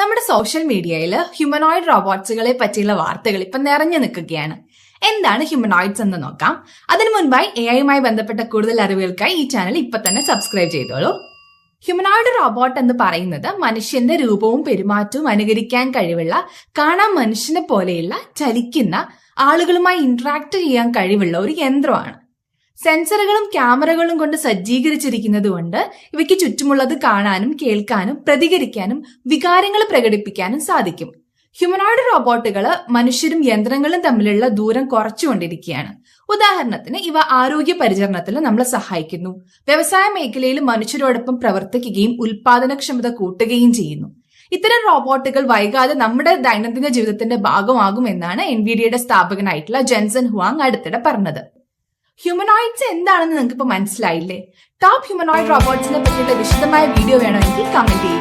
നമ്മുടെ സോഷ്യൽ മീഡിയയിൽ ഹ്യൂമനോയിഡ് റോബോട്ട്സുകളെ പറ്റിയുള്ള വാർത്തകൾ ഇപ്പൊ നിറഞ്ഞു നിൽക്കുകയാണ്. എന്താണ് ഹ്യൂമനോയിഡ്സ് എന്ന് നോക്കാം. അതിനു മുൻപായി എ ഐയുമായി ബന്ധപ്പെട്ട കൂടുതൽ അറിവുകൾക്കായി ഈ ചാനൽ ഇപ്പൊ തന്നെ സബ്സ്ക്രൈബ് ചെയ്തോളൂ. ഹ്യൂമനോയിഡ് റോബോട്ട് എന്ന് പറയുന്നത് മനുഷ്യന്റെ രൂപവും പെരുമാറ്റവും അനുകരിക്കാൻ കഴിവുള്ള കാണാൻ മനുഷ്യനെ പോലെയുള്ള ചലിക്കുന്ന ആളുകളുമായി ഇന്ററാക്ട് ചെയ്യാൻ കഴിവുള്ള ഒരു യന്ത്രമാണ്. സെൻസറുകളും ക്യാമറകളും കൊണ്ട് സജ്ജീകരിച്ചിരിക്കുന്നത് കൊണ്ട് ഇവയ്ക്ക് ചുറ്റുമുള്ളത് കാണാനും കേൾക്കാനും പ്രതികരിക്കാനും വികാരങ്ങൾ പ്രകടിപ്പിക്കാനും സാധിക്കും. ഹ്യൂമനോയിഡ് റോബോട്ടുകൾ മനുഷ്യരും യന്ത്രങ്ങളും തമ്മിലുള്ള ദൂരം കുറച്ചുകൊണ്ടിരിക്കുകയാണ്. ഉദാഹരണത്തിന് ഇവ ആരോഗ്യ പരിചരണത്തിൽ നമ്മളെ സഹായിക്കുന്നു. വ്യവസായ മേഖലയിൽ മനുഷ്യരോടൊപ്പം പ്രവർത്തിക്കുകയും ഉൽപാദനക്ഷമത കൂട്ടുകയും ചെയ്യുന്നു. ഇത്തരം റോബോട്ടുകൾ വൈകാതെ നമ്മുടെ ദൈനംദിന ജീവിതത്തിന്റെ ഭാഗമാകുമെന്നാണ് എൻ വി ഡിയുടെ സ്ഥാപകനായിട്ടുള്ള ജെൻസൺ ഹുവാങ് അടുത്തിടെ പറഞ്ഞത്. ഹ്യൂമനോയിഡ്സ് എന്താണെന്ന് നിങ്ങൾക്ക് ഇപ്പൊ മനസ്സിലായില്ലേ ടോപ്പ് ഹ്യൂമനോയിഡ് റോബോട്ട്സിനെ പറ്റിയുള്ള വിശദമായ വീഡിയോ വേണമെങ്കിൽ കമന്റ് ചെയ്യും